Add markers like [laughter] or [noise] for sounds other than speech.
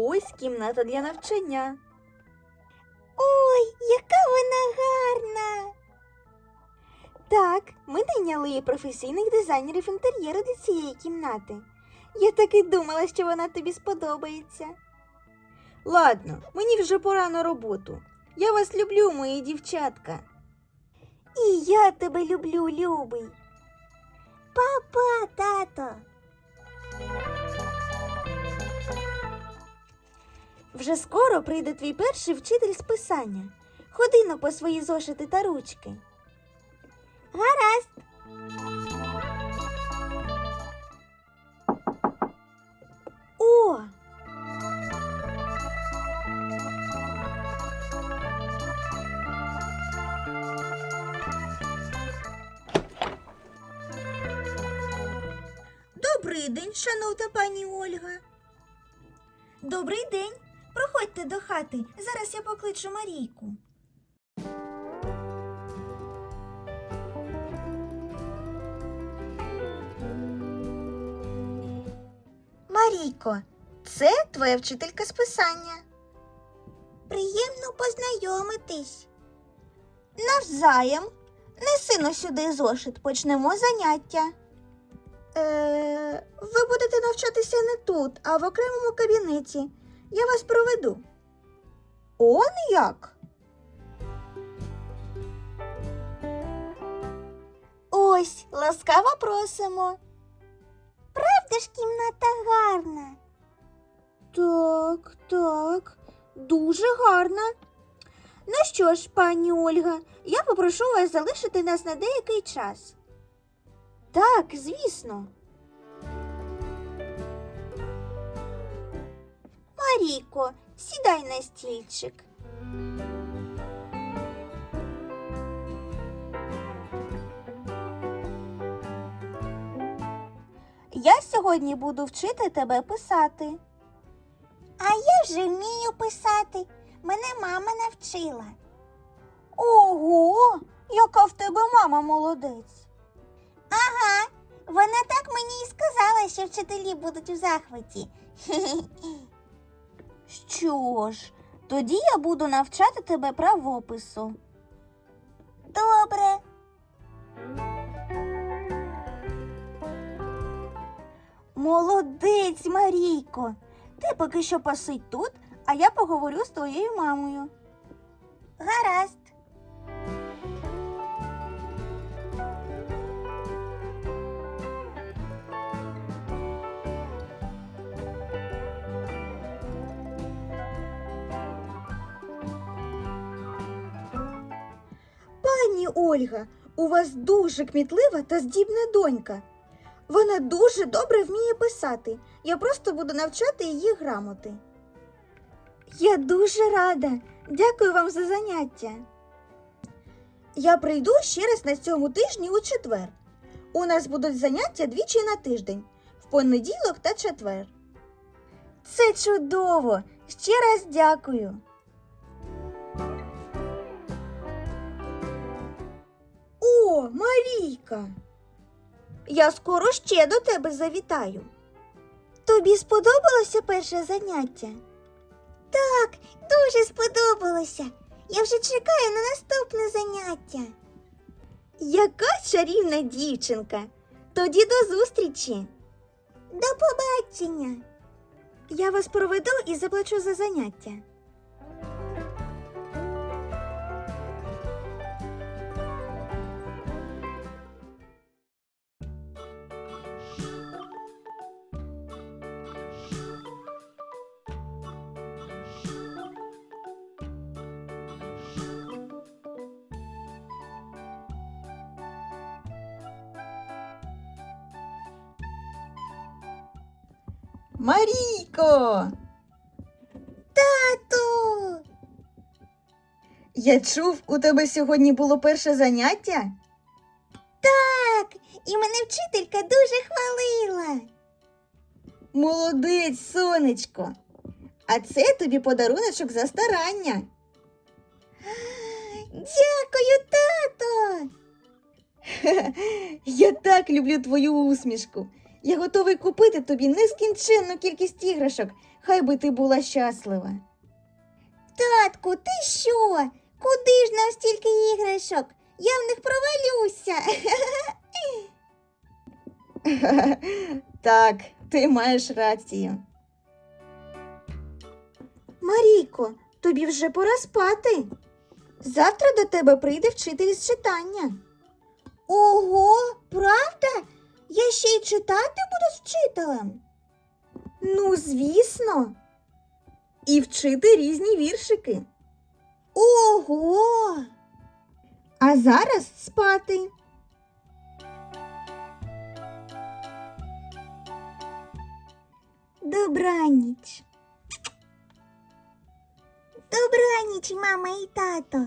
Ось кімната для навчання. Ой, яка вона гарна! Так, ми найняли професійних дизайнерів інтер'єру для цієї кімнати. Я так і думала, що вона тобі сподобається. Ладно, мені вже пора на роботу. Я вас люблю, мої дівчатка. І я тебе люблю, любий. Папа, тато. Вже скоро прийде твій перший вчитель з писання. Ходи но по свої зошити та ручки. Гаразд. О! Добрий день, шановна пані Ольга. Добрий день. Проходьте до хати. Зараз я покличу Марійку. Марійко, це твоя вчителька з писання. Приємно познайомитись. Навзаєм. Неси но сюди зошит, почнемо заняття. Е, ви будете навчатися не тут, а в окремому кабінеті. Я вас проведу. Он як? Ось, ласкаво просимо. Правда ж кімната гарна? Так, так, дуже гарно. Ну що ж, пані Ольга, я попрошу вас залишити нас на деякий час. Так, звісно. Маріко, сідай на стільчик. Я сьогодні буду вчити тебе писати. А я вже вмію писати. Мене мама навчила. Ого, яка в тебе мама молодець. Ага, вона так мені і сказала, що вчителі будуть у захваті. [laughs] Що ж, тоді я буду навчати тебе правопису. Добре. Молодець, Марійко. Ти поки що посидь тут, а я поговорю з твоєю мамою. Гаразд. Пані Ольга, у вас дуже кмітлива та здібна донька. Вона дуже добре вміє писати. Я просто буду навчати її грамоти. Я дуже рада. Дякую вам за заняття. Я прийду ще раз на цьому тижні у четвер. У нас будуть заняття двічі на тиждень в понеділок та четвер. Це чудово! Ще раз дякую. О, Марійка! Я скоро ще до тебе завітаю. Тобі сподобалося перше заняття? Так, дуже сподобалося. Я вже чекаю на наступне заняття. Яка чарівна дівчинка. Тоді до зустрічі. До побачення. Я вас проведу і заплачу за заняття. Марійко! Тату. Я чув, у тебе сьогодні було перше заняття? Так, і мене вчителька дуже хвалила. Молодець, сонечко. А це тобі подаруночок за старання. Дякую, тато. [laughs] Я так люблю твою усмішку. Я готовий купити тобі нескінченну кількість іграшок, Хай би ти була щаслива. Татку, ти що? Куди ж нам стільки іграшок? Я в них провалюся. [laughs] так, ти маєш рацію. Марійко, тобі вже пора спати. Завтра до тебе прийде вчитель з читання. Ого, правда? Я ще й читати буду з вчителем. Ну, звісно. І вчити різні віршики. Ого! А зараз спати. Добраніч. Добраніч, мама і тато.